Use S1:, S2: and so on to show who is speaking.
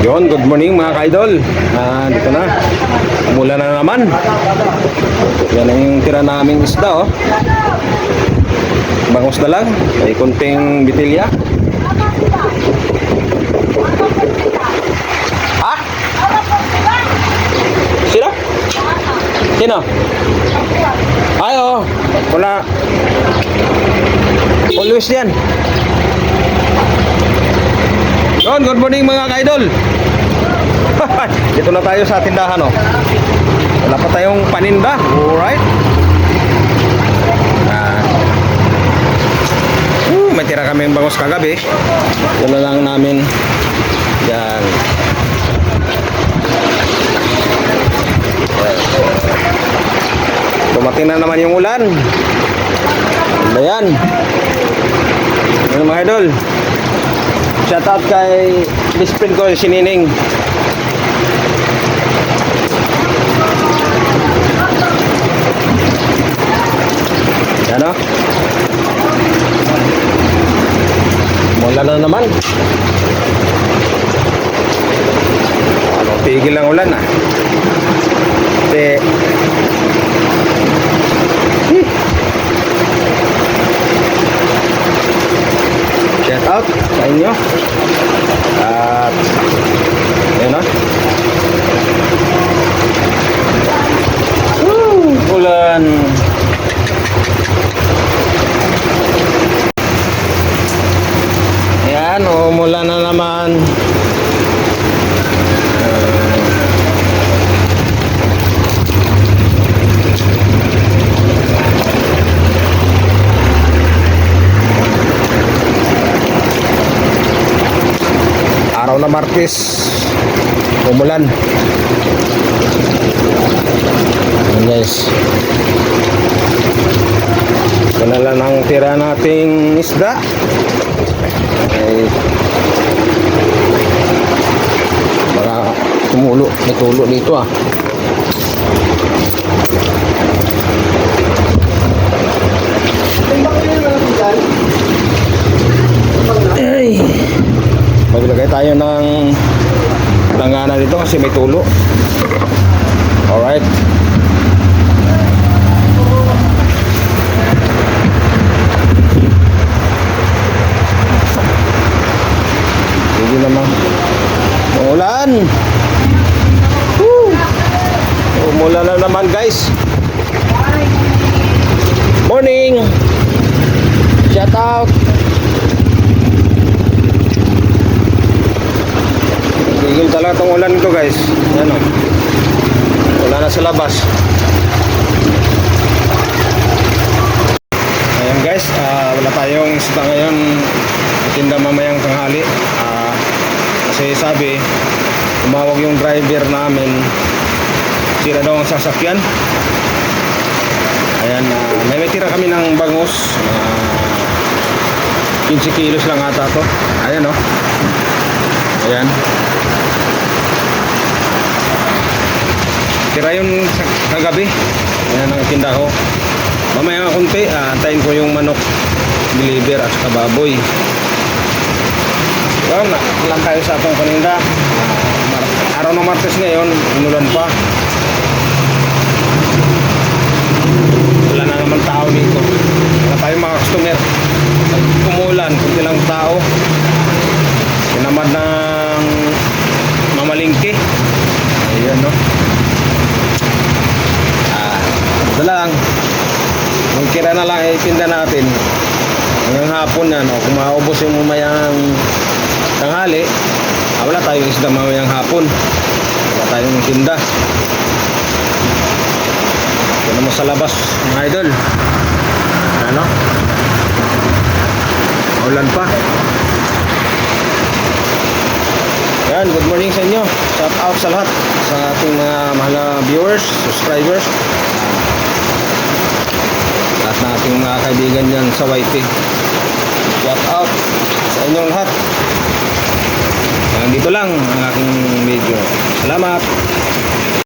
S1: Yon, good morning mga ka-idol. Ah, dito na. Mula na naman. Yan ang yung tira naming isda, oh. Bangus na lang. May konting bitilya. Ha? Sino? Sino? Ay, oh. Wala. Always yan. Yon, good morning mga ka-idol. Dito na tayo sa tindahan, oh. Wala pa tayong paninda. Alright. Ah. Uh, may tira kami bangus kagabi. Yun lang namin. Yan. Dumating na naman yung ulan. Ano yan? Ano mga idol? Shout out kay best friend ko, si Nining. Yan o. Mula na naman. Ano, tigil ang ulan ah. Kasi... Hmm. Shout out sa inyo. At... Ayun ah. Woo! Ulan. Ayan, umula na naman. Araw na Martes, umulan. Ayan guys. Ito na lang ang tira nating isda. Ay, baka tumulo, may tulo dito ah. Ay. Maglagay tayo ng langana dito kasi may tulo. Alright. Sige naman. Umulan. Woo! Umulan na naman guys. Morning. Shout out. Tigil talaga tong ulan ko guys. Yan o. Wala na sa labas. Ayan guys, ah, wala tayong isda ngayon. Tinda mamayang tanghali. Ah, kasi sabi, tumawag yung driver namin. Sira daw ang sasakyan. Ayan, ah, may tira kami ng bangus. Ah, 15 kilos lang ata to. Ayan o. Ayan. Tira yun sa kagabi. Ayan ang tinda ko. Mamaya nga kunti, ah, antayin ko yung manok deliver at saka baboy. Well, lang tayo sa atong paninda. Araw ng Martes ngayon, inulan pa. Wala na naman tao dito. Wala tayong mga customer. Pag Umulan, kunti lang tao. Tinamad ng mamalingki. Ayan, no? Ah, ito lang. Ang kira na lang itinda natin. Hanggang hapon na, no? Kung maubos yung mamayang tanghali, ah, wala tayong isda mamayang hapon. Wala tayong tinda. Ito naman sa labas, mga idol. Ano? Maulan pa. Yan, good morning sa inyo. Shout out sa lahat sa ating mga mahal na viewers, subscribers. Lahat na ating mga kaibigan dyan sa YT. Shout out sa inyong lahat. Hanggang dito lang ang aking video. Salamat!